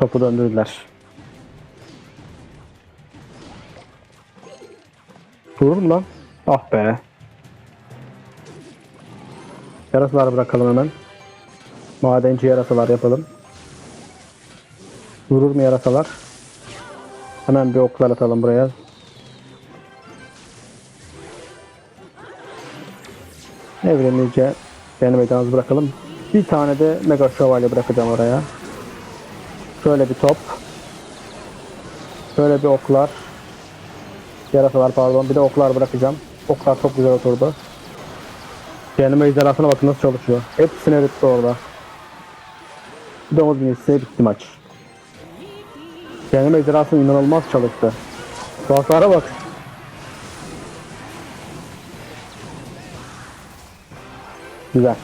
Topu döndürdüler. Durur mu lan? Ah be. Yarasalar bırakalım hemen. Madenci yarasalar yapalım. Durur mu yarasalar? Hemen bir oklar atalım buraya. Evrenince benim meydanımızı bırakalım. Bir tane de mega şövalye bırakacağım oraya. Şöyle bir top. Şöyle bir oklar. Yarasalar pardon. Bir de oklar bırakacağım. Oklar çok güzel oturdu. Kendime ejderhasına bakın nasıl çalışıyor. Hepsine bitti orada. Bir de 10 bin hisseye bitti maç. Kendime ejderhasına inanılmaz çalıştı. Şu hasara bak. Güzel.